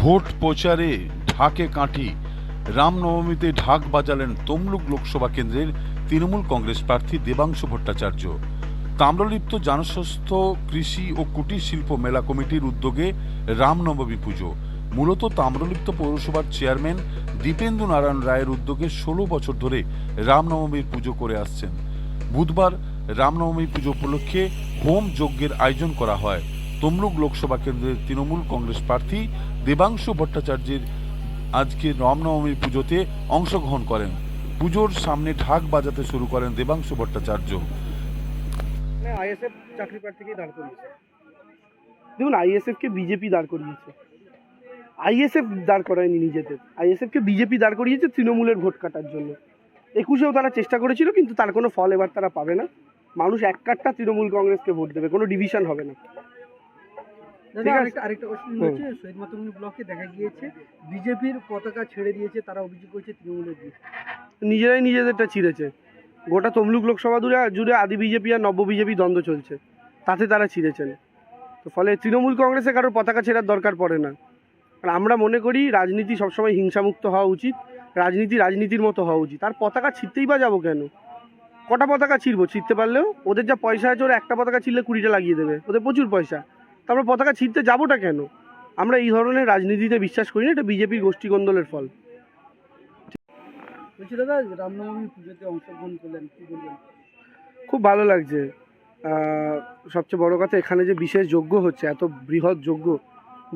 Vote প্রচারে ঢাকে কাঠি। রামনবমীতে ঢাক বাজালেন তমলুক লোকসভা কেন্দ্রের তৃণমূল কংগ্রেস প্রার্থী দেবাংশু ভট্টাচার্য। তাম্রলিপ্ত জনস্বাস্থ্য, কৃষি ও কুটির শিল্প মেলা কমিটির উদ্যোগে রামনবমী পুজো। মূলত তাম্রলিপ্ত পৌরসভার চেয়ারম্যান দীপেন্দু নারায়ণ রায়ের উদ্যোগে ষোলো বছর ধরে রামনবমীর পুজো করে আসছেন। বুধবার রামনবমী পুজো উপলক্ষে হোম যজ্ঞের আয়োজন করা হয়। তমলুক লোকসভা কেন্দ্রের তৃণমূল কংগ্রেস প্রার্থী দেবাংশু ভট্টাচার্যের আজকে রামনবমী পুজোতে অংশগ্রহণ করেন। পুজোর সামনে ঢাক বাজাতে শুরু করেন দেবাংশু ভট্টাচার্য। আইএসএফ চাকরি প্রার্থীকেই দাঁড় করিয়েছে। দেখুন, আইএসএফকে বিজেপি দাঁড় করিয়েছে। আইএসএফ দাঁড় করায়নি নিজেদের। আইএসএফকে বিজেপি দাঁড় করিয়েছে তৃণমূলের ভোট কাটার জন্য। একুশেও তারা চেষ্টা করেছিল, কিন্তু তার কোনো ফল এবার তারা পাবে না। মানুষ এক কাটটা তৃণমূল কংগ্রেসকে ভোট দেবে, কোনো ডিভিশন হবে না। আরেকটা আরেকটা হচ্ছে শহীদ মাতঙ্গিনী ব্লকে দেখা গিয়েছে বিজেপির পতাকা ছেড়ে দিয়েছে তারা অভিযোগ করেছে তৃণমূলের নিজেরাই নিজেদেরটা ছিঁড়েছে। গোটা তমলুক লোকসভা জুড়ে জুড়ে আদি বিজেপি আর নব্য বিজেপি দ্বন্দ্ব চলছে। তাতে তারা ছিঁড়েছেন। তো ফলে তৃণমূল কংগ্রেসে কারোর পতাকা ছেড়ার দরকার পড়ে না। আর আমরা মনে করি রাজনীতি সবসময় হিংসামুক্ত হওয়া উচিত। রাজনীতি রাজনীতির মতো হওয়া উচিত। আর পতাকা ছিঁড়তেই বা যাব কেন? কটা পতাকা ছিঁড়বো? ছিঁড়তে পারলেও? ওদের যা পয়সা আছে ওরা একটা পতাকা ছিঁড়লে কুড়িটা লাগিয়ে দেবে। ওদের প্রচুর পয়সা। তারপর পতাকা ছিঁড়তে যাবোটা কেন? আমরা এই ধরনের রাজনীতিতে বিশ্বাস করি না এটা বিজেপির গোষ্ঠীকন্দলের ফল। বলছি দাদা রামনবমী পুজোতে অংশগ্রহণ করলেন কি বলবেন? খুব ভালো লাগছে। সবচেয়ে বড় কথা এখানে যে বিশেষ যজ্ঞ হচ্ছে এত বৃহৎ যজ্ঞ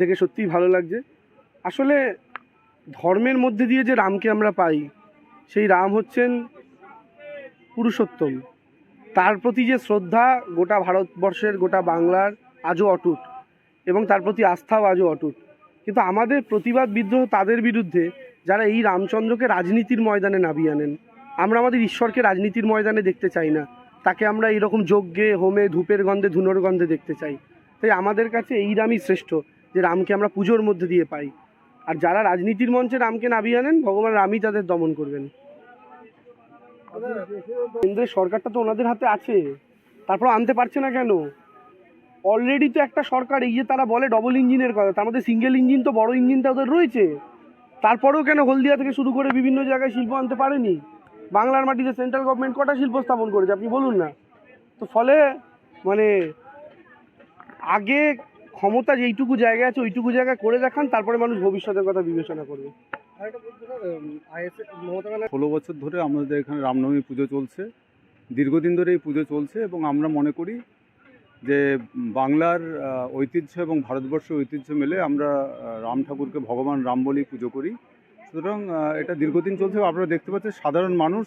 দেখে সত্যিই ভালো লাগছে। আসলে ধর্মের মধ্যে দিয়ে যে রামকে আমরা পাই সেই রাম হচ্ছেন পুরুষোত্তম। তার প্রতি যে শ্রদ্ধা গোটা ভারতবর্ষের গোটা বাংলার আজও অটুট এবং তার প্রতি আস্থাও আজও অটুট। কিন্তু আমাদের প্রতিবাদ বিদ্রোহ তাদের বিরুদ্ধে যারা এই রামচন্দ্রকে রাজনীতির ময়দানে নামিয়ে আনেন। আমরা আমাদের ঈশ্বরকে রাজনীতির ময়দানে দেখতে চাই না। তাকে আমরা এরকম যজ্ঞে, হোমে, ধূপের গন্ধে, ধুনোর গন্ধে দেখতে চাই। তাই আমাদের কাছে এই রামই শ্রেষ্ঠ, যে রামকে আমরা পুজোর মধ্যে দিয়ে পাই। আর যারা রাজনীতির মঞ্চে রামকে নামিয়ে আনেন, ভগবান রামই তাদের দমন করবেন। কেন্দ্রের সরকারটা তো ওনাদের হাতে আছে। তারপর আনতে পারছে না কেন? অলরেডি তো একটা সরকার এই যে তারা বলে ডবল ইঞ্জিনের কথা তার মধ্যে সিঙ্গেল ইঞ্জিন তো বড় ইঞ্জিনটা ওদের রয়েছে। তারপরেও কেন হলদিয়া থেকে শুরু করে বিভিন্ন জায়গায় শিল্প আনতে পারেনি? বাংলার মাটিতে সেন্ট্রাল গভর্নমেন্ট কটা শিল্প স্থাপন করেছে আপনি বলুন না। তো ফলে মানে আগে ক্ষমতা যেইটুকু জায়গায় আছে ওইটুকু জায়গা করে দেখান তারপরে মানুষ ভবিষ্যতের কথা বিবেচনা করবে। ষোলো বছর ধরে আমাদের এখানে রামনবমী পুজো চলছে। দীর্ঘদিন ধরে এই পুজো চলছে এবং আমরা মনে করি যে বাংলার ঐতিহ্য এবং ভারতবর্ষের ঐতিহ্য মিলে আমরা রাম ঠাকুরকে ভগবান রাম বলেই পুজো করি। সুতরাং এটা দীর্ঘদিন চলছে। আপনারা দেখতে পাচ্ছেন, সাধারণ মানুষ,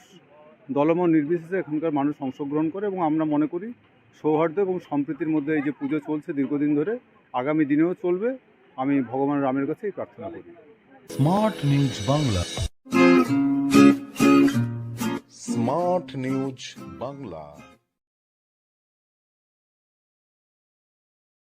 দলমত নির্বিশেষে এখানকার মানুষ অংশগ্রহণ করে এবং আমরা মনে করি সৌহার্দ্য এবং সম্প্রীতির মধ্যে এই যে পুজো চলছে দীর্ঘদিন ধরে, আগামী দিনেও চলবে। আমি ভগবান রামের কাছেই প্রার্থনা করি। Smart News Bangla. Smart News Bangla.